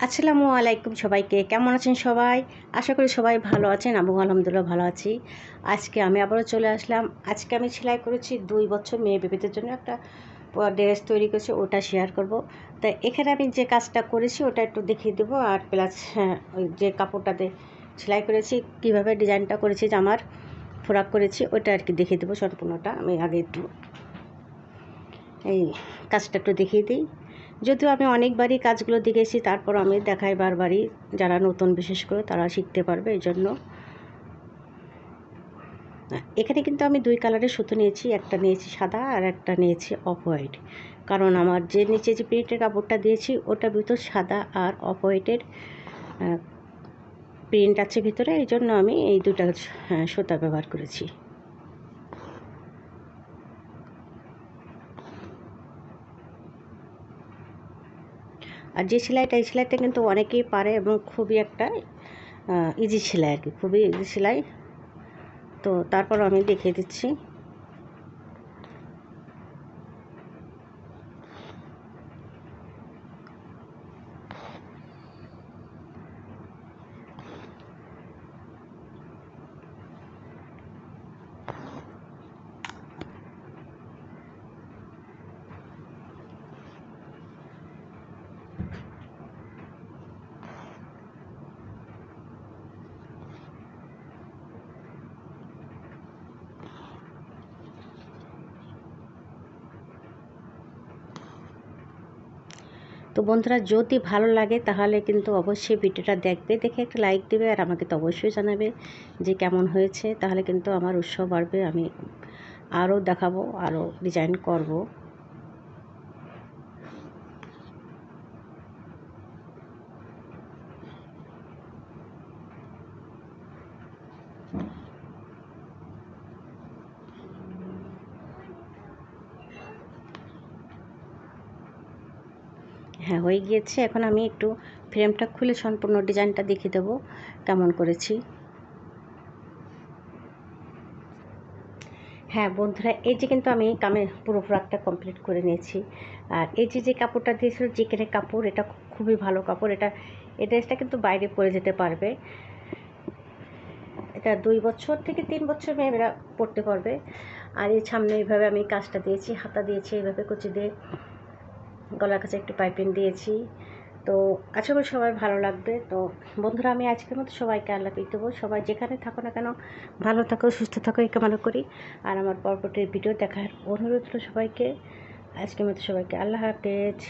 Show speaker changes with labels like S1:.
S1: আসসালামু আলাইকুম সবাইকে। কেমন আছেন সবাই? আশা করি সবাই ভালো আছেন আবু আলহামদুলিল্লাহ ভালো আছি। আজকে আমি আবারও চলে আসলাম। আজকে আমি সেলাই করেছি দুই বছর মেয়ে বেবিদের জন্য একটা ড্রেস তৈরি করেছি, ওটা শেয়ার করব। তা এখানে আমি যে কাজটা করেছি, ওটা একটু দেখিয়ে দেবো। আর প্লাস হ্যাঁ ওই যে কাপড়টাতে সেলাই করেছি, কীভাবে ডিজাইনটা করেছি যে আমার ফোরাক করেছি, ওটা আর কি দেখিয়ে দেবো সম্পূর্ণটা। আমি আগে একটু এই কাজটা একটু দেখিয়ে দিই। যদিও আমি অনেকবারই কাজগুলো দেখেছি তারপর আমি দেখাই বারবারই যারা নতুন বিশেষ করে তারা শিখতে পারবে এই জন্য এখানে কিন্তু আমি দুই কালারের সুতো নিয়েছি, একটা নিয়েছি সাদা আর একটা নিয়েছি অফ হোয়াইট কারণ আমার যে নিচে যে প্রিন্টের কাপড়টা দিয়েছি ওটা ভিতর সাদা আর অফ হোয়াইটের প্রিন্ট আছে ভিতরে এই জন্য আমি এই দুটা সুতা ব্যবহার করেছি। আর যে সেলাইটা, এই সেলাইটা কিন্তু অনেকেই পারে এবং খুবই একটা ইজি সেলাই আর কি, খুবই ইজি সেলাই। তো তারপর আমি দেখিয়ে দিচ্ছি। তো বন্ধুরা, যদি ভালো লাগে তাহলে কিন্তু অবশ্যই ভিডিওটা দেখবে, দেখে একটা লাইক দেবে আর আমাকে তো অবশ্যই জানাবে যে কেমন হয়েছে। তাহলে কিন্তু আমার উৎসাহ বাড়বে, আমি আরও দেখাবো, আরও ডিজাইন করব। হ্যাঁ হয়ে গিয়েছে। এখন আমি একটু ফ্রেমটা খুলে সম্পূর্ণ ডিজাইনটা দেখিয়ে দেবো কেমন করেছি। হ্যাঁ বন্ধুরা, এই যে কিন্তু আমি কামে পুরো ফ্রকটা কমপ্লিট করে নিয়েছি। আর এই যে যে কাপড়টা দিয়েছিল চিকেনের কাপড়, এটা খুবই ভালো কাপড়। এটা এই ড্রেসটা কিন্তু বাইরে পরে যেতে পারবে। এটা দুই বছর থেকে তিন বছর মেয়েরা পড়তে পারবে। আর এই সামনে এইভাবে আমি কাজটা দিয়েছি, হাতা দিয়েছি, এইভাবে কুচি দিয়ে। গলার কাছে একটু পাইপিং দিয়েছি। তো আশা করি সবাই ভালো লাগবে। তো বন্ধুরা, আমি আজকের মতো সবাইকে আল্লাহ দেবো। সবাই যেখানে থাকো না কেন, ভালো থাকো, সুস্থ থাকো, এই কামনা করি। আর আমার পরবর্তী ভিডিও দেখার অনুরোধ সবাইকে। আজকের মতো সবাইকে আল্লাহ হাফেজ।